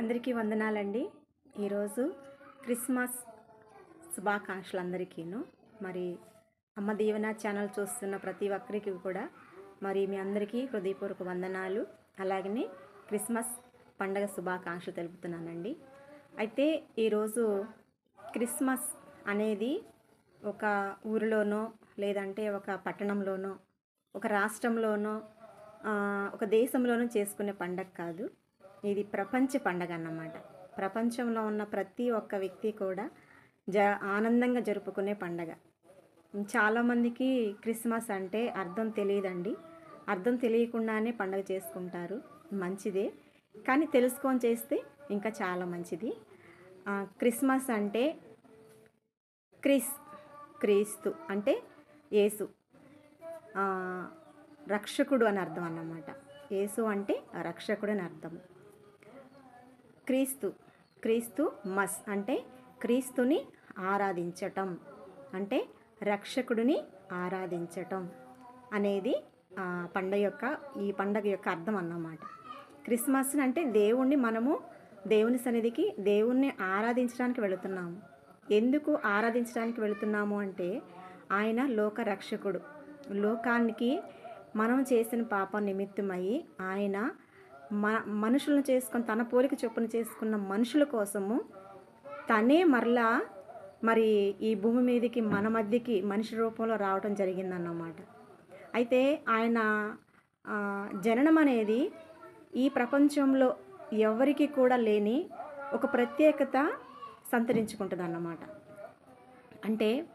అందరికీ వందనాలండి. ఈరోజు క్రిస్మస్ శుభాకాంక్షలు అందరికీను మరి అమ్మ దీవెన ఛానల్ చూస్తున్న ప్రతి ఒక్కరికి కూడా మరి మీ అందరికీ హృదయపూర్వక వందనాలు. అలాగనే క్రిస్మస్ పండగ శుభాకాంక్షలు తెలుపుతున్నానండి. అయితే ఈరోజు క్రిస్మస్ అనేది ఒక ఊరిలోనో లేదంటే ఒక పట్టణంలోనో ఒక రాష్ట్రంలోనో ఒక దేశంలోనూ చేసుకునే పండగ కాదు. ఇది ప్రపంచ పండగ అన్నమాట. ప్రపంచంలో ఉన్న ప్రతి ఒక్క వ్యక్తి కూడా జ ఆనందంగా జరుపుకునే పండగ. చాలామందికి క్రిస్మస్ అంటే అర్థం తెలియదండి. అర్థం తెలియకుండానే పండగ చేసుకుంటారు. మంచిదే. కానీ తెలుసుకొని చేస్తే ఇంకా చాలా మంచిది. క్రిస్మస్ అంటే క్రిస్ క్రీస్తు అంటే యేసు. రక్షకుడు అని అర్థం అన్నమాట. యేసు అంటే రక్షకుడు అని అర్థం. క్రీస్తు క్రీస్తు మస్ అంటే క్రీస్తుని ఆరాధించటం అంటే రక్షకుడిని ఆరాధించటం అనేది ఆ, పండగ యొక్క ఈ పండగ యొక్క అర్థం అన్నమాట. క్రిస్మస్ అంటే దేవుణ్ణి మనము దేవుని సన్నిధికి దేవుణ్ణి ఆరాధించడానికి వెళుతున్నాము. ఎందుకు ఆరాధించడానికి వెళుతున్నాము అంటే ఆయన లోక రక్షకుడు. లోకానికి మనం చేసిన పాపం నిమిత్తమై ఆయన మ మనుషులను చేసుకొని తన పోలిక చొప్పున చేసుకున్న మనుషుల కోసము తనే మరలా మరి ఈ భూమి మీదకి మన మధ్యకి మనిషి రూపంలో రావడం జరిగిందన్నమాట. అయితే ఆయన జననం అనేది ఈ ప్రపంచంలో ఎవరికి కూడా లేని ఒక ప్రత్యేకత సంతరించుకుంటుంది అన్నమాట అంటే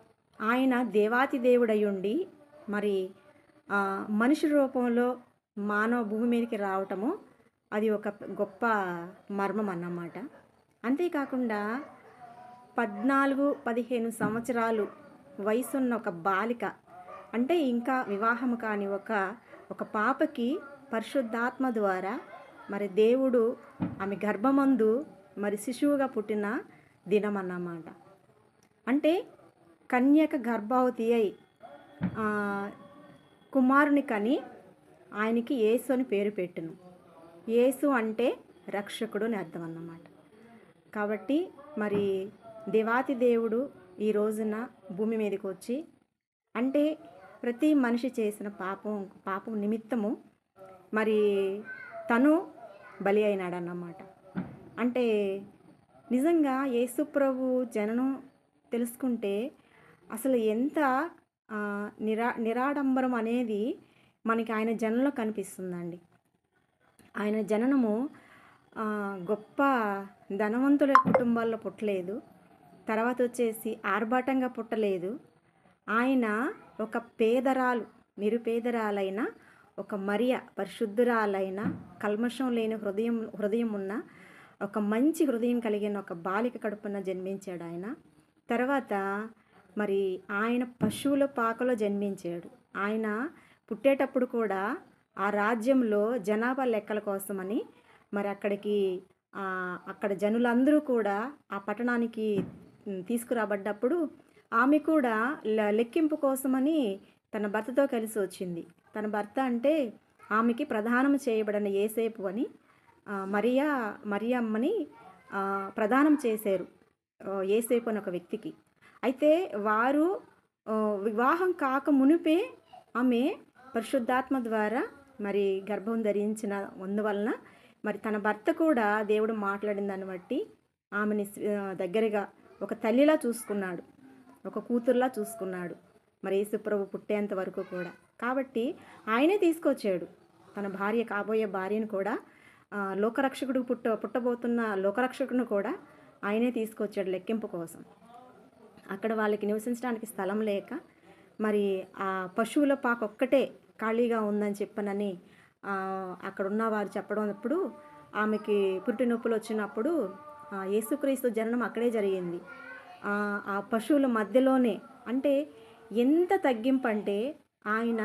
ఆయన దేవాతి దేవుడై ఉండి మరి మనిషి రూపంలో మానవ భూమి మీదకి రావటము అది ఒక గొప్ప మర్మం అన్నమాట. అంతేకాకుండా పద్నాలుగు పదిహేను సంవత్సరాలు వయసున్న ఒక బాలిక అంటే ఇంకా వివాహం కాని ఒక ఒక పాపకి పరిశుద్ధాత్మ ద్వారా మరి దేవుడు ఆమె గర్భమందు మరి శిశువుగా పుట్టిన దినం అన్నమాట. అంటే కన్యక గర్భవతి అయి కుమారుని కని ఆయనకి యేసు అని పేరు పెట్టును. యేసు అంటే రక్షకుడు అని అర్థం అన్నమాట కాబట్టి మరి దేవాతి దేవుడు ఈ రోజున భూమి మీదకి వచ్చి అంటే ప్రతి మనిషి చేసిన పాపం పాపం నిమిత్తము మరి తను బలి అయినాడన్నమాట. అంటే నిజంగా యేసుప్రభు జననం తెలుసుకుంటే అసలు ఎంత నిరా నిరాడంబరం అనేది మనకి ఆయన జనంలో కనిపిస్తుందండి. ఆయన జననము గొప్ప ధనవంతుల కుటుంబాల్లో పుట్టలేదు. తర్వాత వచ్చేసి ఆర్భాటంగా పుట్టలేదు. ఆయన ఒక పేదరాలు నిరుపేదరాలైన ఒక మరియ పరిశుద్ధురాలైన కల్మషం లేని హృదయం హృదయం ఉన్న ఒక మంచి హృదయం కలిగిన ఒక బాలిక కడుపున జన్మించాడు ఆయన. తర్వాత మరి ఆయన పశువుల పాకలో జన్మించాడు. ఆయన పుట్టేటప్పుడు కూడా ఆ రాజ్యంలో జనాభా లెక్కల కోసమని మరి అక్కడికి అక్కడ జనులందరూ కూడా ఆ పట్టణానికి తీసుకురాబడ్డప్పుడు ఆమె కూడా లెక్కింపు కోసమని తన భర్తతో కలిసి వచ్చింది. తన భర్త అంటే ఆమెకి ప్రధానం చేయబడిన ఏసేపు అని మరియా మరియమ్మని ప్రదానం చేశారు ఏసేపు అని ఒక వ్యక్తికి. అయితే వారు వివాహం కాక మునిపే ఆమె పరిశుద్ధాత్మ ద్వారా మరి గర్భం ధరించిన అందువలన మరి తన భర్త కూడా దేవుడు మాట్లాడిన దాన్ని బట్టి ఆమెని దగ్గరగా ఒక తల్లిలా చూసుకున్నాడు. ఒక కూతురులా చూసుకున్నాడు. మరి యేసుప్రభు పుట్టేంత వరకు కూడా. కాబట్టి ఆయనే తీసుకొచ్చాడు. తన భార్య కాబోయే భార్యను కూడా లోకరక్షకుడు పుట్ట పుట్టబోతున్న లోకరక్షకుడిని కూడా ఆయనే తీసుకొచ్చాడు లెక్కింపు కోసం. అక్కడ వాళ్ళకి నివసించడానికి స్థలం లేక మరి ఆ పశువుల పాక ఒక్కటే ఖాళీగా ఉందని చెప్పనని అక్కడ ఉన్నవారు చెప్పడం అప్పుడు ఆమెకి పుట్టినొప్పులు వచ్చినప్పుడు యేసుక్రీస్తు జననం అక్కడే జరిగింది. ఆ, పశువుల మధ్యలోనే అంటే ఎంత తగ్గింపు అంటే ఆయన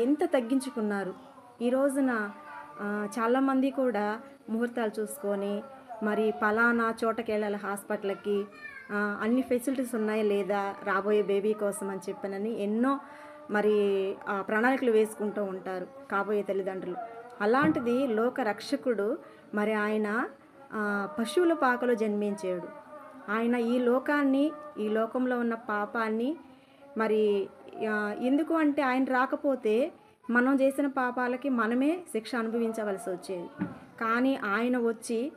ఎంత తగ్గించుకున్నారు. ఈ రోజున చాలామంది కూడా ముహూర్తాలు చూసుకొని మరి పలానా చోటకి వెళ్ళాలి హాస్పిటల్కి అన్ని ఫెసిలిటీస్ ఉన్నాయా లేదా రాబోయే బేబీ కోసం అని చెప్పనని ఎన్నో మరి ఆ, ప్రణాళికలు వేసుకుంటూ ఉంటారు కాబోయే తల్లిదండ్రులు. అలాంటిది లోక రక్షకుడు మరి ఆయన పశువుల పాకలో జన్మించాడు. ఆయన ఈ లోకాన్ని ఈ లోకంలో ఉన్న పాపాన్ని మరి ఎందుకు అంటే ఆయన రాకపోతే మనం చేసిన పాపాలకి మనమే శిక్ష అనుభవించవలసి వచ్చేది. కానీ ఆయన వచ్చి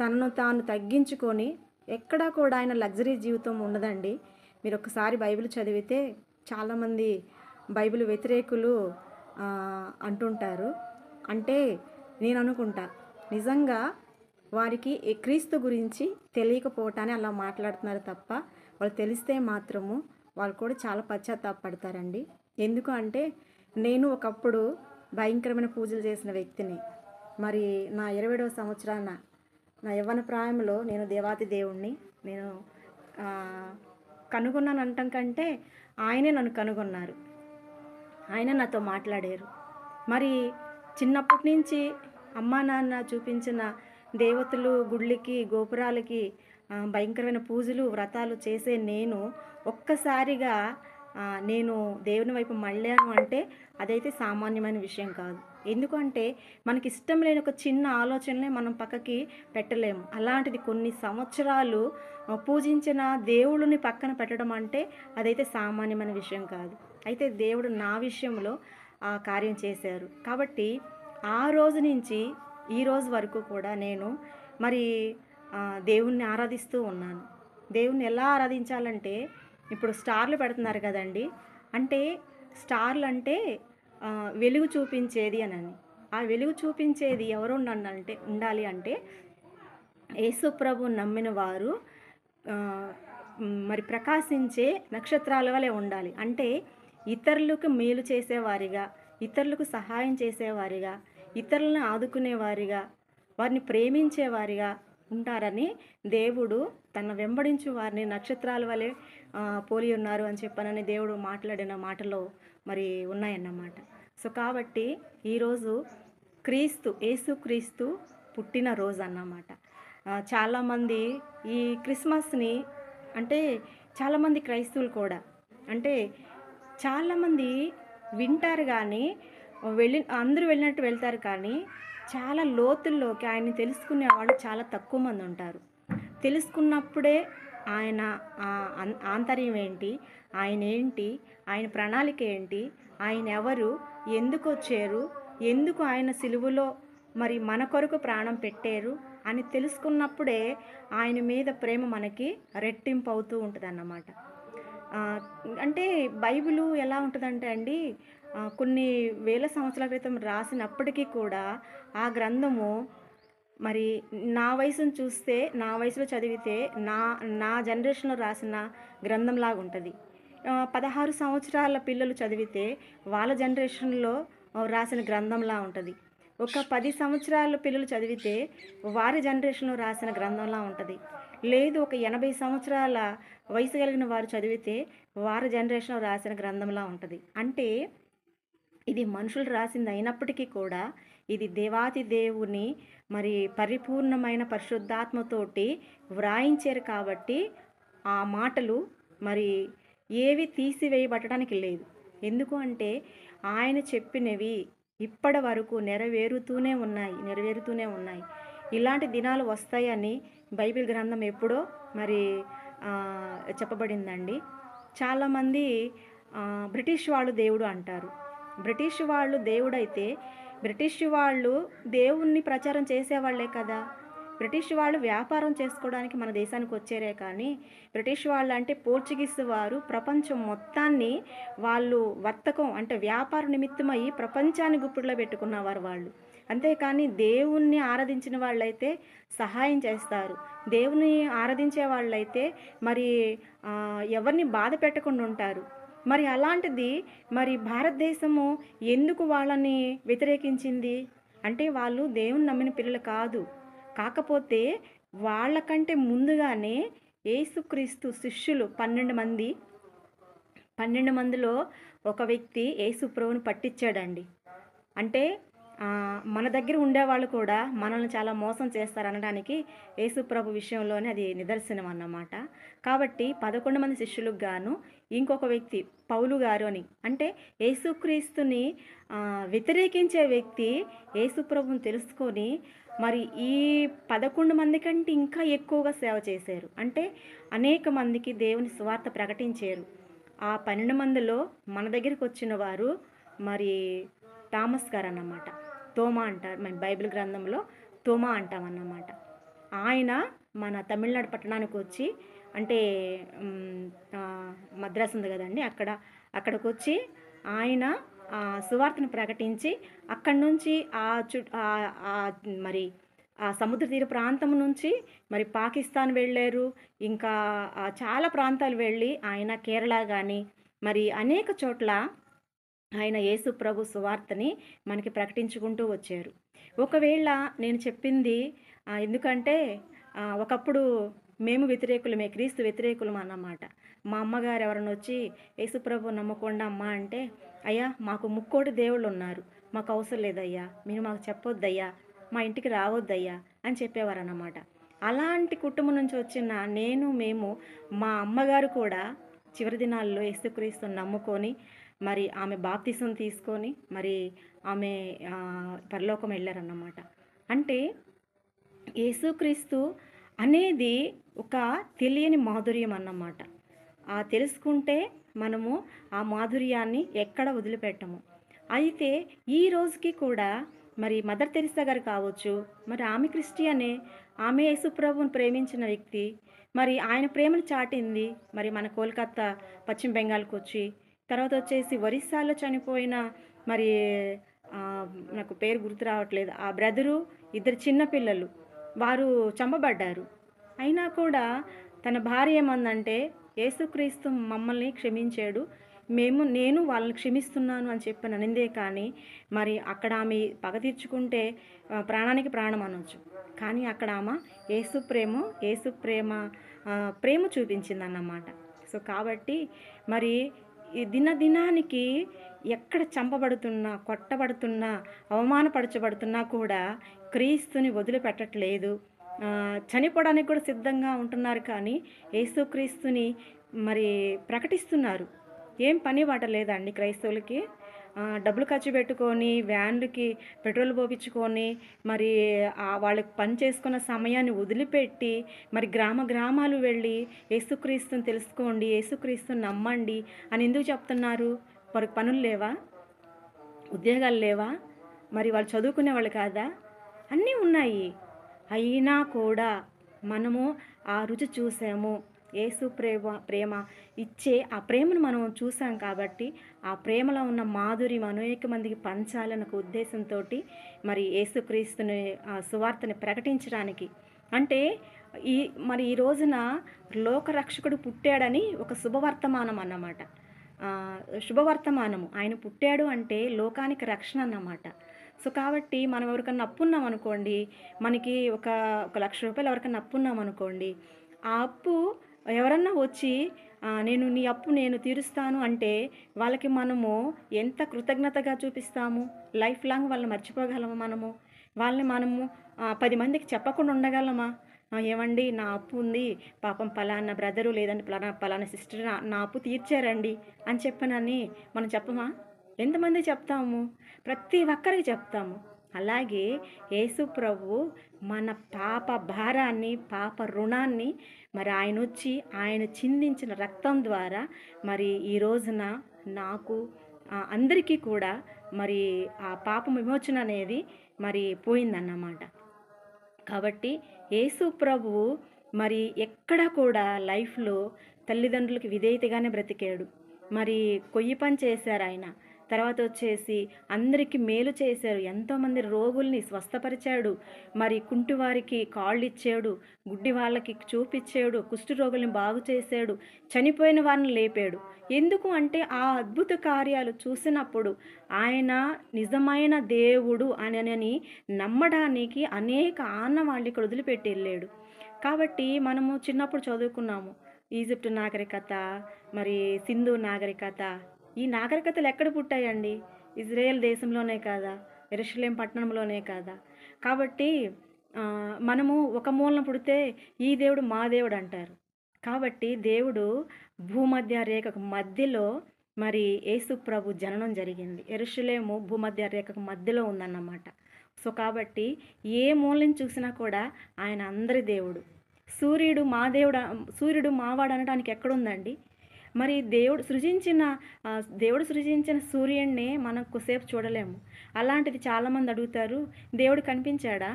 తనను తాను తగ్గించుకొని ఎక్కడా కూడా ఆయన లగ్జరీ జీవితం ఉండదండి. మీరు ఒకసారి బైబిల్ చదివితే చాలామంది బైబిల్ వ్యతిరేకులు అంటుంటారు. అంటే నేను అనుకుంటా నిజంగా వారికి క్రీస్తు గురించి తెలియకపోవటాన్ని అలా మాట్లాడుతున్నారు తప్ప వాళ్ళు తెలిస్తే మాత్రము వాళ్ళు కూడా చాలా పశ్చాత్తాపడతారండి ఎందుకు అంటే నేను ఒకప్పుడు భయంకరమైన పూజలు చేసిన వ్యక్తిని. మరి నా ఇరవైడవ సంవత్సరాన నా యవ్వన ప్రాయంలో నేను దేవాతి దేవుణ్ణి నేను కనుగొన్నాను అంటాం కంటే ఆయనే నన్ను కనుగొన్నారు. ఆయన నాతో మాట్లాడారు. మరి చిన్నప్పటి నుంచి అమ్మా నాన్న చూపించిన దేవతలు గుళ్ళకి గోపురాలకి భయంకరమైన పూజలు వ్రతాలు చేసే నేను ఒక్కసారిగా నేను దేవుని వైపు మళ్ళాను అంటే అదైతే సామాన్యమైన విషయం కాదు. ఎందుకంటే మనకి ఇష్టం లేని ఒక చిన్న ఆలోచనలే మనం పక్కకి పెట్టలేము. అలాంటిది కొన్ని సంవత్సరాలు పూజించిన దేవుడిని పక్కన పెట్టడం అంటే అదైతే సామాన్యమైన విషయం కాదు. అయితే దేవుడు నా విషయంలో ఆ కార్యం చేశారు. కాబట్టి ఆ రోజు నుంచి ఈ రోజు వరకు కూడా నేను మరి దేవుణ్ణి ఆరాధిస్తూ ఉన్నాను. దేవుణ్ణి ఎలా ఆరాధించాలంటే ఇప్పుడు స్టార్లు పెడుతున్నారు కదండి. అంటే స్టార్లు అంటే వెలుగు చూపించేది అని ఆ వెలుగు చూపించేది ఎవరు ఉండాలంటే ఉండాలి అంటే యేసుప్రభు నమ్మిన వారు మరి ప్రకాశించే నక్షత్రాల వలె ఉండాలి. అంటే ఇతరులకు మేలు చేసేవారిగా ఇతరులకు సహాయం చేసేవారిగా ఇతరులను ఆదుకునేవారిగా వారిని ప్రేమించేవారిగా ఉంటారని దేవుడు తన వెంబడించు వారిని నక్షత్రాల వలె పోలి ఉన్నారు అని చెప్పనని దేవుడు మాట్లాడిన మాటలో మరి ఉన్నాయన్నమాట. సో కాబట్టి ఈరోజు క్రీస్తు యేసు క్రీస్తు పుట్టిన రోజు అన్నమాట. చాలామంది ఈ క్రిస్మస్ని అంటే చాలామంది క్రైస్తవులు కూడా అంటే చాలామంది వింటారు కానీ వెళ్ళి అందరూ వెళ్ళినట్టు వెళ్తారు కానీ చాలా లోతుల్లోకి ఆయన్ని తెలుసుకునే వాళ్ళు చాలా తక్కువ మంది ఉంటారు. తెలుసుకున్నప్పుడే ఆయన ఆంతర్యం ఏంటి ఆయన ఏంటి ఆయన ప్రణాళిక ఏంటి ఆయన ఎవరు ఎందుకు వచ్చారు ఎందుకు ఆయన సిలువలో మరి మన కొరకు ప్రాణం పెట్టారు అని తెలుసుకున్నప్పుడే ఆయన మీద ప్రేమ మనకి రెట్టింపు అవుతూ ఉంటుంది అన్నమాట అంటే బైబిలు ఎలా ఉంటుందంటే అండి కొన్ని వేల సంవత్సరాల క్రితం రాసినప్పటికీ కూడా ఆ గ్రంథము మరి నా వయసును చూస్తే నా వయసులో చదివితే నా నా జనరేషన్లో రాసిన గ్రంథంలాగా ఉంటుంది. పదహారు సంవత్సరాల పిల్లలు చదివితే వాళ్ళ జనరేషన్లో రాసిన గ్రంథంలా ఉంటుంది. ఒక పది సంవత్సరాల పిల్లలు చదివితే వారి జనరేషన్లో రాసిన గ్రంథంలా ఉంటుంది. లేదు ఒక ఎనభై సంవత్సరాల వయసు కలిగిన వారు చదివితే వారి జనరేషన్ రాసిన గ్రంథంలా ఉంటుంది. అంటే ఇది మనుషులు రాసింది అయినప్పటికీ కూడా ఇది దేవాతి దేవుని మరి పరిపూర్ణమైన పరిశుద్ధాత్మతోటి వ్రాయించారు కాబట్టి ఆ మాటలు మరి ఏవి తీసివేయబట్టడానికి లేదు. ఎందుకు అంటే ఆయన చెప్పినవి ఇప్పటి వరకు నెరవేరుతూనే ఉన్నాయి నెరవేరుతూనే ఉన్నాయి. ఇలాంటి దినాలు వస్తాయని బైబిల్ గ్రంథం ఎప్పుడో మరి చెప్పబడిందండి. చాలామంది బ్రిటిష్ వాళ్ళు దేవుడు అంటారు. బ్రిటిష్ వాళ్ళు దేవుడైతే బ్రిటిష్ వాళ్ళు దేవుణ్ణి ప్రచారం చేసేవాళ్ళే కదా. బ్రిటిష్ వాళ్ళు వ్యాపారం చేసుకోవడానికి మన దేశానికి వచ్చారే కానీ బ్రిటిష్ వాళ్ళు అంటే పోర్చుగీస్ వారు ప్రపంచం మొత్తాన్ని వాళ్ళు వర్తకం అంటే వ్యాపార నిమిత్తమై ప్రపంచాన్ని గుప్పిడిలో పెట్టుకున్నవారు వాళ్ళు. అంతేకాని దేవుణ్ణి ఆరాధించిన వాళ్ళైతే సహాయం చేస్తారు. దేవుని ఆరాధించే వాళ్ళైతే మరి ఎవరిని బాధ పెట్టకుండా ఉంటారు. మరి అలాంటిది మరి భారతదేశము ఎందుకు వాళ్ళని వ్యతిరేకించింది? అంటే వాళ్ళు దేవుని నమ్మిన పిల్లలు కాదు. కాకపోతే వాళ్ళకంటే ముందుగానే యేసుక్రీస్తు శిష్యులు పన్నెండు మంది పన్నెండు మందిలో ఒక వ్యక్తి ఏసుప్రభుని పట్టించాడండి. అంటే మన దగ్గర ఉండేవాళ్ళు కూడా మనల్ని చాలా మోసం చేస్తారు అనడానికి విషయంలోనే అది నిదర్శనం అన్నమాట. కాబట్టి పదకొండు మంది శిష్యులకు గాను ఇంకొక వ్యక్తి పౌలు గారు అని అంటే యేసుక్రీస్తుని వ్యతిరేకించే వ్యక్తి యేసుప్రభుని తెలుసుకొని మరి ఈ పదకొండు మంది కంటే ఇంకా ఎక్కువగా సేవ చేశారు. అంటే అనేక మందికి దేవుని స్వార్థ ప్రకటించారు. ఆ పన్నెండు మందిలో మన దగ్గరికి వచ్చిన వారు మరి థామస్ గారు అన్నమాట. తోమా అంటారు. మన బైబిల్ గ్రంథంలో తోమా అంటామన్నమాట. ఆయన మన తమిళనాడు పట్టణానికి వచ్చి అంటే మద్రాసు ఉంది కదండి అక్కడ అక్కడికి వచ్చి ఆయన సువార్తను ప్రకటించి అక్కడి నుంచి ఆ చు మరి ఆ సముద్ర తీర ప్రాంతం నుంచి మరి పాకిస్తాన్ వెళ్ళారు. ఇంకా చాలా ప్రాంతాలు వెళ్ళి ఆయన కేరళ కానీ మరి అనేక చోట్ల ఆయన యేసు ప్రభు సువార్తని మనకి ప్రకటించుకుంటూ వచ్చారు. ఒకవేళ నేను చెప్పింది ఎందుకంటే ఒకప్పుడు మేము వ్యతిరేకులమే క్రీస్తు వ్యతిరేకులం అన్నమాట. మా అమ్మగారు ఎవరైనా వచ్చి యేసుప్రభు నమ్మకుండా అమ్మ అంటే అయ్యా మాకు ముక్కోటి దేవుళ్ళు ఉన్నారు. మాకు అవసరం లేదయ్యా. మీరు మాకు చెప్పొద్దయ్యా. మా ఇంటికి రావద్దయ్యా అని చెప్పేవారు అన్నమాట అలాంటి కుటుంబం నుంచి వచ్చిన నేను మేము మా అమ్మగారు కూడా చివరి దినాల్లో యేసుక్రీస్తుని నమ్ముకొని మరి ఆమె బాప్తిసం తీసుకొని మరి ఆమె పరలోకం వెళ్ళారన్నమాట. అంటే యేసుక్రీస్తు అనేది ఒక తెలియని మాధుర్యం అన్నమాట. ఆ తెలుసుకుంటే మనము ఆ మాధుర్యాన్ని ఎక్కడ వదిలిపెట్టము. అయితే ఈ రోజుకి కూడా మరి మదర్ తెరిసా గారు కావచ్చు మరి ఆమె క్రిస్టియనే ఆమె యేసుప్రభుని ప్రేమించిన వ్యక్తి మరి ఆయన ప్రేమను చాటింది మరి మన కోల్కత్తా పశ్చిమ బెంగాల్కి వచ్చి తర్వాత వచ్చేసి ఒరిస్సాలో చనిపోయిన మరి నాకు పేరు గుర్తు రావట్లేదు. ఆ బ్రదరు ఇద్దరు చిన్నపిల్లలు వారు చంపబడ్డారు. అయినా కూడా తన భార్య ఏమందంటే యేసుక్రీస్తు మమ్మల్ని క్షమించాడు. మేము నేను వాళ్ళని క్షమిస్తున్నాను అని చెప్పిన అనిందే కానీ మరి అక్కడ ఆమె పగ తీర్చుకుంటే ప్రాణానికి ప్రాణం అనొచ్చు. కానీ అక్కడ ఆమె యేసు ప్రేమ యేసు ప్రేమ ప్రేమ చూపించిందన్నమాట. సో కాబట్టి మరి ఈ దినదినానికి ఎక్కడ చంపబడుతున్నా కొట్టబడుతున్నా అవమానపరచబడుతున్నా కూడా క్రీస్తుని వదిలిపెట్టట్లేదు. చనిపోవడానికి కూడా సిద్ధంగా ఉంటున్నారు కానీ యేసుక్రీస్తుని మరి ప్రకటిస్తున్నారు. ఏం పని వాట లేదండి క్రైస్తవులకి? డబ్బులు ఖర్చు పెట్టుకొని వ్యాన్లకి పెట్రోల్ పోపించుకొని మరి వాళ్ళకి పని చేసుకున్న సమయాన్ని వదిలిపెట్టి మరి గ్రామ గ్రామాలు వెళ్ళి యేసుక్రీస్తుని తెలుసుకోండి యేసుక్రీస్తుని నమ్మండి అని ఎందుకు చెప్తున్నారు? వారికి పనులు లేవా? ఉద్యోగాలు లేవా? మరి వాళ్ళు చదువుకునే వాళ్ళు కాదా? అన్నీ ఉన్నాయి. అయినా కూడా మనము ఆ రుచి చూసాము. యేసు ప్రేమ ప్రేమ ఇచ్చే ఆ ప్రేమను మనం చూసాం కాబట్టి ఆ ప్రేమలో ఉన్న మాధుర్యం అనేక మందికి పంచాలన్న ఒక ఉద్దేశంతో మరి యేసుక్రీస్తుని ఆ సువార్తని ప్రకటించడానికి. అంటే ఈ మరి ఈ రోజున లోకరక్షకుడు పుట్టాడని ఒక శుభవర్తమానం అన్నమాట. శుభవర్తమానము. ఆయన పుట్టాడు అంటే లోకానికి రక్షణ అన్నమాట. సో కాబట్టి మనం ఎవరికన్నా అప్పున్నాం అనుకోండి మనకి ఒక ఒక లక్ష రూపాయలు ఎవరికన్నా అప్పున్నాం అనుకోండి ఆ అప్పు ఎవరన్నా వచ్చి నేను నీ అప్పు నేను తీరుస్తాను అంటే వాళ్ళకి మనము ఎంత కృతజ్ఞతగా చూపిస్తాము? లైఫ్ లాంగ్ వాళ్ళని మర్చిపోగలమా మనము? వాళ్ళని మనము పది మందికి చెప్పకుండా ఉండగలమా? ఏమండి నా అప్పు ఉంది. పాపం పలానా బ్రదరు లేదంటే పలానా పలానా సిస్టర్ నా నా అప్పు తీర్చారండి అని చెప్పనని మనం చెప్పమా? ఎంతమంది చెప్తాము? ప్రతి ఒక్కరికి చెప్తాము. అలాగే యేసు ప్రభు మన పాప భారాన్ని పాప రుణాన్ని మరి ఆయన వచ్చి ఆయన చిందించిన రక్తం ద్వారా మరి ఈ రోజున నాకు అందరికీ కూడా మరి ఆ పాప విమోచన అనేది మరి పోయిందన్నమాట. కాబట్టి యేసు ప్రభువు మరి ఎక్కడ కూడా లైఫ్లో తల్లిదండ్రులకి విధేయతగానే బ్రతికాడు. మరి కొయ్యి పని చేశారు ఆయన. తర్వాత వచ్చేసి అందరికీ మేలు చేశారు. ఎంతోమంది రోగుల్ని స్వస్థపరిచాడు. మరి కుంటి వారికి కాళ్ళు ఇచ్చాడు. గుడ్డి వాళ్ళకి చూపించాడు కుష్టి రోగుల్ని బాగు చేశాడు. చనిపోయిన వారిని లేపాడు. ఎందుకు అంటే ఆ అద్భుత కార్యాలు చూసినప్పుడు ఆయన నిజమైన దేవుడు అని నమ్మడానికి అనేక ఆనవాళ్ళు ఇక్కడ వదిలిపెట్టి వెళ్ళాడు. కాబట్టి మనము చిన్నప్పుడు చదువుకున్నాము. ఈజిప్ట్ నాగరికత మరి సింధు నాగరికత ఈ నాగరికతలు ఎక్కడ పుట్టాయండి? ఇజ్రాయెల్ దేశంలోనే కాదా? ఎరుషలేం పట్టణంలోనే కాదా? కాబట్టి మనము ఒక మూలన పుడితే ఈ దేవుడు మా దేవుడు అంటారు. కాబట్టి దేవుడు భూమధ్య రేఖకు మధ్యలో మరి యేసు ప్రభు జననం జరిగింది. ఎరుషలేము భూమధ్య రేఖకు మధ్యలో ఉందన్నమాట. సో కాబట్టి ఏ మూలని చూసినా కూడా ఆయన అందరి దేవుడు. సూర్యుడు మా దేవుడు సూర్యుడు మావాడు అనడానికి ఎక్కడుందండి? మరి దేవుడు సృజించిన దేవుడు సృజించిన సూర్యుడిని మనం కొద్దిసేపు చూడలేము. అలాంటిది చాలామంది అడుగుతారు దేవుడు కనిపించాడా?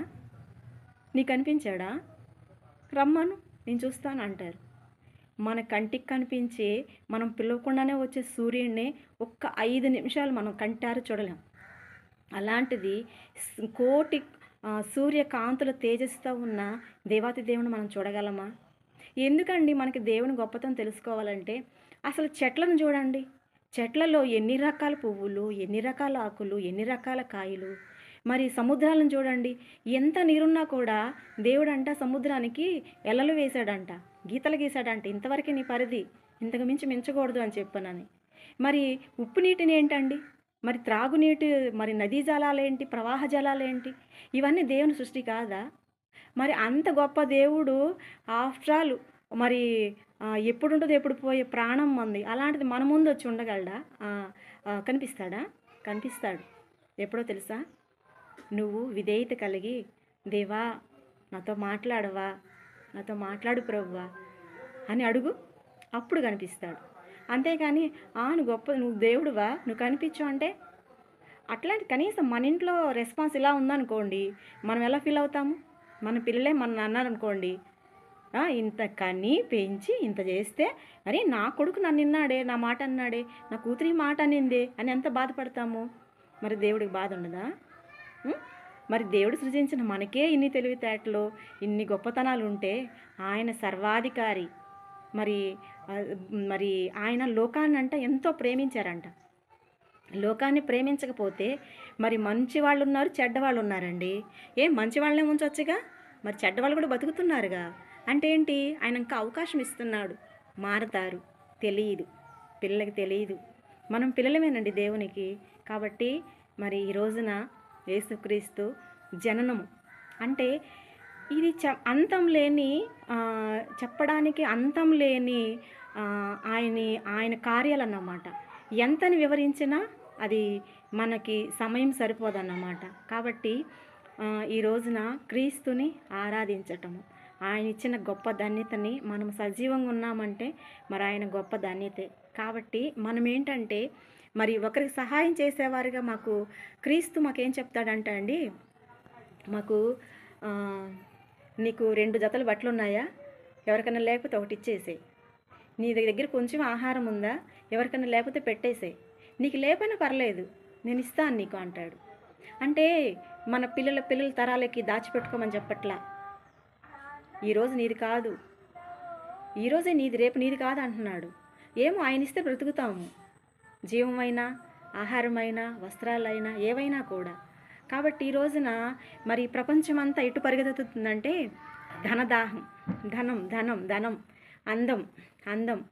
నీకు కనిపించాడా? రమ్మను నేను చూస్తాను అంటారు. మన కంటికి కనిపించే మనం పిలవకుండానే వచ్చే సూర్యుడిని ఒక్క ఐదు నిమిషాలు మనం కంటారు చూడలేం. అలాంటిది కోటి సూర్యకాంతుల తేజస్తో ఉన్న దేవాతి దేవుని మనం చూడగలమా? ఎందుకండి మనకి దేవుని గొప్పతనం తెలుసుకోవాలంటే అసలు చెట్లను చూడండి. చెట్లలో ఎన్ని రకాల పువ్వులు ఎన్ని రకాల ఆకులు ఎన్ని రకాల కాయలు? మరి సముద్రాలను చూడండి. ఎంత నీరున్నా కూడా దేవుడంట సముద్రానికి ఎల్లలు వేశాడంట గీతలు గీశాడంట. ఇంతవరకు నీ పరిధి ఇంతకు మించి మించకూడదు అని చెప్పానని. మరి ఉప్పు నీటిని ఏంటండి? మరి త్రాగునీటి మరి నదీ జలాలేంటి ప్రవాహ జలాలేంటి ఇవన్నీ దేవుని సృష్టి కాదా? మరి అంత గొప్ప దేవుడు ఆఫ్టర్ ఆల్ మరి ఎప్పుడు ఉంటుందో ఎప్పుడు పోయే ప్రాణం మంది. అలాంటిది మన ముందు వచ్చి ఉండగలడా? కనిపిస్తాడా? కనిపిస్తాడు. ఎప్పుడో తెలుసా? నువ్వు విధేయత కలిగి దేవా నాతో మాట్లాడవా నాతో మాట్లాడు ప్రభువా అని అడుగు. అప్పుడు కనిపిస్తాడు. అంతేకాని ఆ నువ్వు గొప్ప నువ్వు దేవుడువా? నువ్వు కనిపించు అంటే? అట్లాంటి కనీసం మన ఇంట్లో రెస్పాన్స్ ఇలా ఉందనుకోండి మనం ఎలా ఫీల్ అవుతాము? మన పిల్లలే మన అన్నారనుకోండి ఇంత కని పెంచి ఇంత చేస్తే అరే నా కొడుకు నన్ను విన్నాడే నా మాట అన్నాడే నా కూతురి మాట అనిందే అని ఎంత బాధపడతాము? మరి దేవుడికి బాధ ఉండదా? మరి దేవుడు సృజించిన మనకే ఇన్ని తెలివితేటలు ఇన్ని గొప్పతనాలు ఉంటే ఆయన సర్వాధికారి. మరి మరి ఆయన లోకాన్ని అంట ఎంతో ప్రేమించారంట. లోకాన్ని ప్రేమించకపోతే మరి మంచి వాళ్ళు ఉన్నారు చెడ్డవాళ్ళు ఉన్నారండి ఏ మంచి వాళ్ళనే ఉంచవచ్చుగా మరి చెడ్డవాళ్ళు కూడా బతుకుతున్నారుగా? అంటే ఏంటి ఆయన ఇంకా అవకాశం ఇస్తున్నాడు. మారతారు. తెలియదు పిల్లలకి తెలియదు మనం పిల్లలమేనండి దేవునికి. కాబట్టి మరి ఈ రోజున యేసుక్రీస్తు జననము. అంటే ఇది చ అంతం లేని చెప్పడానికి అంతం లేని ఆయన ఆయన కార్యాలన్నమాట. ఎంతని వివరించినా అది మనకి సమయం సరిపోదన్నమాట. కాబట్టి ఈ రోజున క్రీస్తుని ఆరాధించటము. ఆయన ఇచ్చిన గొప్ప ధన్యతని మనం సజీవంగా ఉన్నామంటే మరి ఆయన గొప్ప ధన్యతే. కాబట్టి మనం ఏంటంటే మరి ఒకరికి సహాయం చేసేవారిగా మాకు క్రీస్తు మాకేం చెప్తాడంట అండి మాకు నీకు రెండు జతలు బట్టలు ఉన్నాయా? ఎవరికైనా లేకపోతే ఒకటి ఇచ్చేసేయి. నీ దగ్గర కొంచెం ఆహారం ఉందా? ఎవరికైనా లేకపోతే పెట్టేసేయి. నీకు లేకపోయినా పర్లేదు నేను ఇస్తాను నీకు అంటాడు. అంటే మన పిల్లల పిల్లల తరాలకి దాచిపెట్టుకోమని చెప్పట్లా. ఈరోజు నీది కాదు. ఈరోజే నీది రేపు నీది కాదు అంటున్నాడు. ఏమో ఆయన ఇస్తే బ్రతుకుతాము. జీవమైనా ఆహారమైనా వస్త్రాలైనా ఏవైనా కూడా. కాబట్టి ఈ రోజున మరి ప్రపంచమంతా ఎటు పరిగెత్తుతుందంటే ధనదాహం. ధనం ధనం ధనం అందం అందం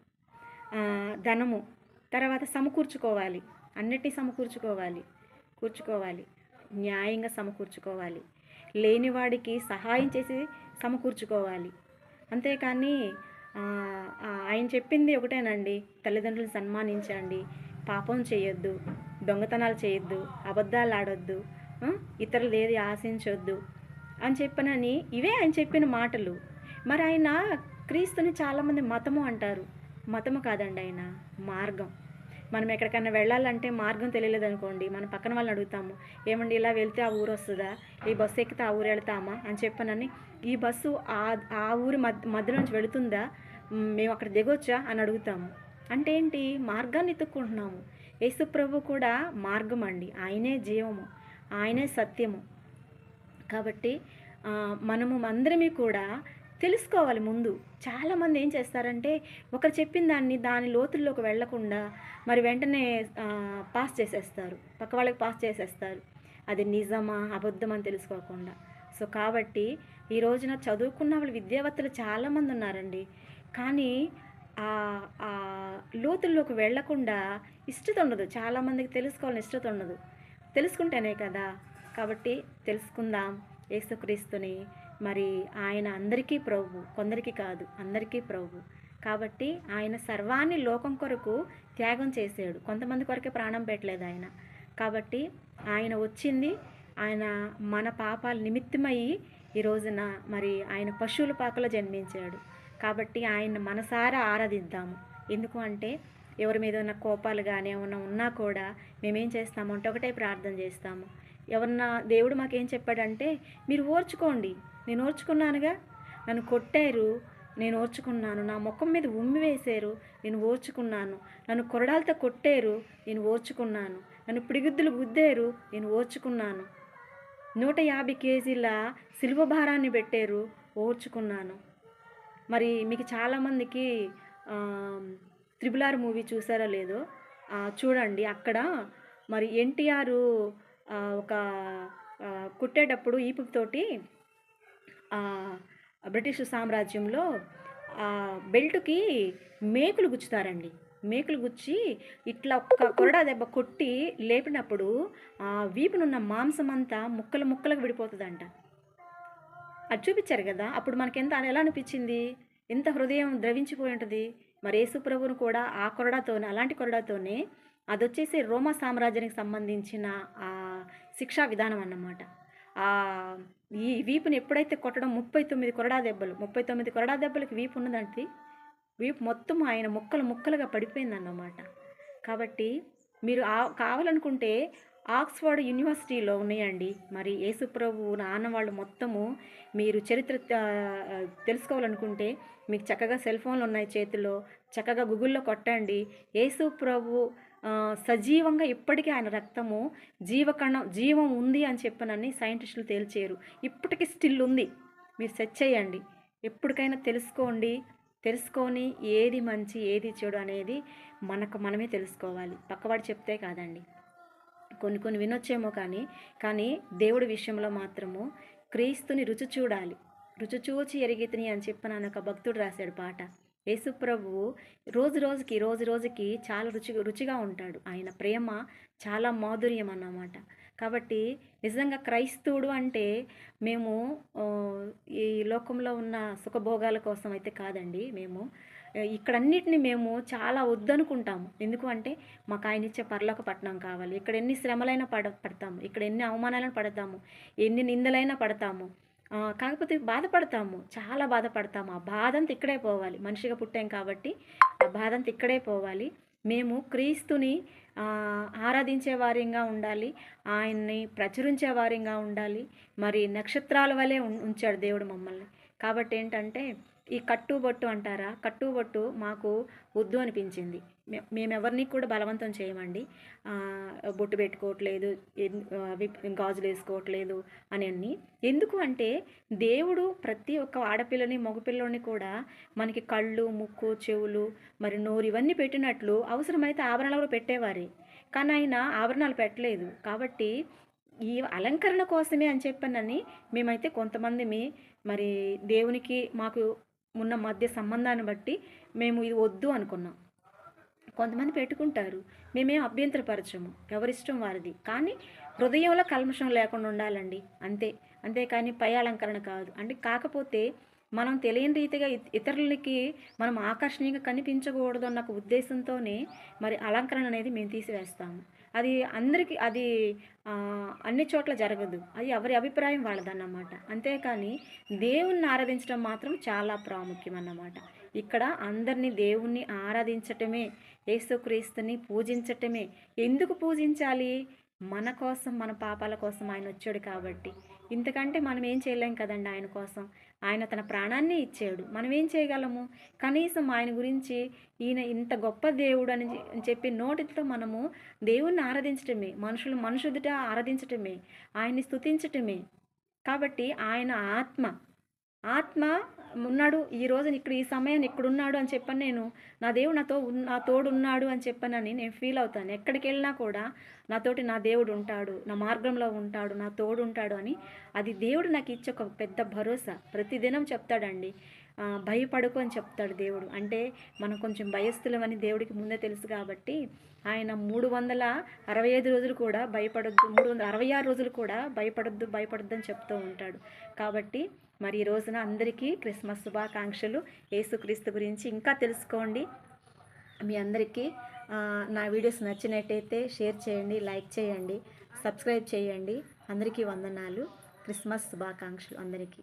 ధనము. తర్వాత సమకూర్చుకోవాలి. అన్నిటినీ సమకూర్చుకోవాలి. కూర్చుకోవాలి. న్యాయంగా సమకూర్చుకోవాలి. లేనివాడికి సహాయం చేసి సమకూర్చుకోవాలి అంతేకాని ఆయన చెప్పింది ఒకటేనండి. తల్లిదండ్రులను సన్మానించండి. పాపం చేయొద్దు. దొంగతనాలు చేయొద్దు. అబద్ధాలు ఆడొద్దు. ఇతరులు ఏది ఆశించొద్దు. అని చెప్పనని ఇవే ఆయన చెప్పిన మాటలు. మరి ఆయన క్రీస్తుని చాలామంది మతము అంటారు. మతము కాదండి ఆయన. మార్గం. మనం ఎక్కడికైనా వెళ్ళాలంటే మార్గం తెలియలేదు అనుకోండి మన పక్కన వాళ్ళని అడుగుతాము ఏమండి ఇలా వెళ్తే ఆ ఊరు వస్తుందా? ఈ బస్సు ఎక్కితే ఆ ఊరు వెళ్తామా? అని చెప్పానని ఈ బస్సు ఆ ఆ ఊరి మధ్య మధ్య నుంచి వెళుతుందా? మేము అక్కడ దిగొచ్చా? అని అడుగుతాము. అంటే ఏంటి? మార్గాన్ని ఎత్తుక్కుంటున్నాము. యేసు ప్రభు కూడా మార్గం అండి. ఆయనే జీవము. ఆయనే సత్యము. కాబట్టి మనము అందరమీ కూడా తెలుసుకోవాలి ముందు. చాలామంది ఏం చేస్తారంటే ఒకరు చెప్పిన దాన్ని దాని లోతుల్లోకి వెళ్ళకుండా మరి వెంటనే పాస్ చేసేస్తారు. పక్క వాళ్ళకి పాస్ చేసేస్తారు. అది నిజమా అబద్ధం అని తెలుసుకోకుండా. సో కాబట్టి ఈ రోజున చదువుకున్న వాళ్ళు విద్యావర్తలు చాలామంది ఉన్నారండి. కానీ ఆ ఆ లోతుల్లోకి వెళ్ళకుండా ఇష్టత ఉండదు. చాలామందికి తెలుసుకోవాలని ఇష్టత ఉండదు. తెలుసుకుంటేనే కదా. కాబట్టి తెలుసుకుందాం. యేసుక్రీస్తుని మరి ఆయన అందరికీ ప్రభు కొందరికి కాదు అందరికీ ప్రభు. కాబట్టి ఆయన సర్వాన్ని లోకం కొరకు త్యాగం చేసాడు కొంతమంది కొరకే ప్రాణం పెట్టలేదు ఆయన. కాబట్టి ఆయన వచ్చింది ఆయన మన పాపాల నిమిత్తమై ఈ రోజున మరి ఆయన పశువుల పాకలో జన్మించాడు. కాబట్టి ఆయన మనసారా ఆరాధిద్దాము. ఎందుకు అంటే ఎవరి మీద ఉన్న కోపాలు కానీ ఏమన్నా ఉన్నా కూడా మేమేం చేస్తామంటే ఒకటే ప్రార్థన చేస్తాము. ఎవరన్నా దేవుడు మాకేం చెప్పాడంటే మీరు ఓర్చుకోండి. నేను ఓర్చుకున్నానుగా? నన్ను కొట్టారు. నేను ఓర్చుకున్నాను. నా ముఖం మీద ఉమ్మి వేశారు. నేను ఓర్చుకున్నాను. నన్ను కొరడాలతో కొట్టారు. నేను ఓర్చుకున్నాను. నన్ను పిడిగుద్దులు గుద్దారు. నేను ఓర్చుకున్నాను. నూట యాభై కేజీల సిల్వ భారాన్ని పెట్టారు. ఓర్చుకున్నాను. మరి మీకు చాలామందికి త్రిబుల్ ఆర్ మూవీ చూసారో లేదో చూడండి. అక్కడ మరి ఎన్టీఆర్ ఒక కుట్టేటప్పుడు ఈపుతోటి బ్రిటిష్ సామ్రాజ్యంలో ఆ, బెల్ట్కి మేకులు గుచ్చుతారండి. మేకులు గుచ్చి ఇట్లా ఒక్క కొరడా దెబ్బ కొట్టి లేపినప్పుడు ఆ వీపునున్న మాంసం అంతా ముక్కలు ముక్కలకు విడిపోతుందంట. అది చూపించారు కదా అప్పుడు మనకి ఎంత ఎలా అనిపించింది? ఎంత హృదయం ద్రవించిపోయి ఉంటుంది? మరి యేసుప్రభును కూడా ఆ కొరడాతోనే అలాంటి కొరడాతోనే అది వచ్చేసి రోమా సామ్రాజ్యానికి సంబంధించిన ఆ శిక్షా విధానం అన్నమాట. ఆ ఈ వీపుని ఎప్పుడైతే కొట్టడం ముప్పై తొమ్మిది కొరడా దెబ్బలు ముప్పై తొమ్మిది కొరడా దెబ్బలకి వీపు ఉన్నదంటే వీపు మొత్తం ఆయన ముక్కలు ముక్కలుగా పడిపోయిందన్నమాట. కాబట్టి మీరు కావాలనుకుంటే ఆక్స్ఫర్డ్ యూనివర్సిటీలో ఉన్నాయండి. మరి యేసుప్రభు నాన్న వాళ్ళు మొత్తము మీరు చరిత్ర తెలుసుకోవాలనుకుంటే మీకు చక్కగా సెల్ ఫోన్లు ఉన్నాయి చేతిలో చక్కగా గూగుల్లో కొట్టండి. యేసుప్రభు ప్రభు సజీవంగా ఇప్పటికీ ఆయన రక్తము జీవకణం జీవం ఉంది అని చెప్పనని సైంటిస్టులు తేల్చేరు. ఇప్పటికీ స్టిల్ ఉంది. మీరు సెర్చ్ చేయండి. ఎప్పటికైనా తెలుసుకోండి. తెలుసుకొని ఏది మంచి ఏది చెడు అనేది మనకు మనమే తెలుసుకోవాలి. పక్కవాడు చెప్తే కాదండి. కొన్ని కొన్ని వినొచ్చేమో కానీ కానీ దేవుడి విషయంలో మాత్రము క్రీస్తుని రుచి చూడాలి. రుచి చూచి ఎరిగితని అని చెప్పిన ఒక భక్తుడు రాశాడు పాట. యేసుప్రభువు రోజు రోజుకి రోజు రోజుకి చాలా రుచి రుచిగా ఉంటాడు. ఆయన ప్రేమ చాలా మాధుర్యం అన్నమాట. కాబట్టి నిజంగా క్రైస్తవుడు అంటే మేము ఈ లోకంలో ఉన్న సుఖభోగాల కోసం అయితే కాదండి మేము. ఇక్కడన్నిటిని మేము చాలా వద్దనుకుంటాము. ఎందుకు అంటే మాకు ఆయన ఇచ్చే పర్లోక పట్టణం కావాలి. ఇక్కడ ఎన్ని శ్రమలైనా పడ పడతాము. ఇక్కడ ఎన్ని అవమానాలను పడతాము. ఎన్ని నిందలైనా పడతాము. కాకపోతే బాధపడతాము. చాలా బాధపడతాము. ఆ బాధంత ఇక్కడే పోవాలి. మనిషిగా పుట్టాం కాబట్టి ఆ బాధంత ఇక్కడే పోవాలి. మేము క్రీస్తుని ఆరాధించే వారిగా ఉండాలి. ఆయన్ని ప్రచురించే వారిగా ఉండాలి. మరి నక్షత్రాల వలె ఉం- ఉంచాడు దేవుడు మమ్మల్ని. కాబట్టి ఏంటంటే ఈ కట్టుబొట్టు అంటారా? కట్టుబొట్టు మాకు వద్దు అనిపించింది. మే- మేమెవరిని కూడా బలవంతం చేయమండి. బొట్టు పెట్టుకోవట్లేదు గాజులు వేసుకోవట్లేదు అని అన్ని. ఎందుకు అంటే దేవుడు ప్రతి ఒక్క ఆడపిల్లని మగపిల్లని కూడా మనకి కళ్ళు ముక్కు చెవులు మరి నోరు ఇవన్నీ పెట్టినట్లు అవసరమైతే ఆభరణాలు కూడా పెట్టేవారే. కానీ ఆయన ఆభరణాలు పెట్టలేదు. కాబట్టి ఈ అలంకరణ కోసమే అని చెప్పానని మేమైతే కొంతమంది మీ మరి దేవునికి మాకు ఉన్న మధ్య సంబంధాన్ని బట్టి మేము ఇది వద్దు అనుకున్నాం. కొంతమంది పెట్టుకుంటారు. మేమేం అభ్యంతరపరచము. ఎవరిష్టం వారిది. కానీ హృదయంలో కల్మషం లేకుండా ఉండాలండి. అంతే. అంతేకాని పై అలంకరణ కాదు. అంటే కాకపోతే మనం తెలియని రీతిగా ఇతరులకి మనం ఆకర్షణీయంగా కనిపించకూడదు అన్న ఒక ఉద్దేశంతోనే మరి అలంకరణ అనేది మేము తీసివేస్తాము. అది అందరికీ అది అన్ని చోట్ల జరగదు. అది ఎవరి అభిప్రాయం వాళ్ళదన్నమాట. అంతేకాని దేవుణ్ణి ఆరాధించడం మాత్రం చాలా ప్రాముఖ్యం అన్నమాట ఇక్కడ అందరినీ దేవుణ్ణి ఆరాధించటమే యేసుక్రీస్తుని పూజించటమే. ఎందుకు పూజించాలి? మన కోసం మన పాపాల కోసం ఆయన వచ్చాడు కాబట్టి. ఇంతకంటే మనం ఏం చేయలేం కదండి ఆయన కోసం. ఆయన తన ప్రాణాన్ని ఇచ్చాడు మనం ఏం చేయగలము? కనీసం ఆయన గురించి ఈయన ఇంత గొప్ప దేవుడు అని చెప్పి నోటితో మనము దేవుణ్ణి ఆరాధించటమే మనుషులు మనుషుదుట ఆరాధించటమే ఆయన్ని స్తుతించటమే. కాబట్టి ఆయన ఆత్మ ఆత్మ ఉన్నాడు ఈ రోజున ఇక్కడ ఈ సమయాన్ని ఇక్కడున్నాడు అని చెప్పని నేను నా దేవుడు నాతో నా తోడు ఉన్నాడు అని చెప్పానని నేను ఫీల్ అవుతాను. ఎక్కడికి వెళ్ళినా కూడా నాతోటి నా దేవుడు ఉంటాడు నా మార్గంలో ఉంటాడు నా తోడు ఉంటాడు అని. అది దేవుడు నాకు ఇచ్చే ఒక పెద్ద భరోసా. ప్రతిదినం చెప్తాడండి భయపడుకు భయపడకు అని చెప్తాడు దేవుడు. అంటే మనం కొంచెం భయస్థులమని దేవుడికి ముందే తెలుసు కాబట్టి ఆయన మూడు వందల అరవై ఐదు రోజులు కూడా భయపడొద్దు మూడు వందల అరవై ఆరు రోజులు కూడా భయపడొద్దు భయపడొద్దు అని చెప్తూ ఉంటాడు. కాబట్టి మరి ఈ రోజున అందరికీ క్రిస్మస్ శుభాకాంక్షలు. యేసుక్రీస్తు గురించి ఇంకా తెలుసుకోండి. మీ అందరికీ నా వీడియోస్ నచ్చినట్టయితే షేర్ చేయండి లైక్ చేయండి సబ్స్క్రైబ్ చేయండి. అందరికీ వందనాలు. క్రిస్మస్ శుభాకాంక్షలు అందరికీ.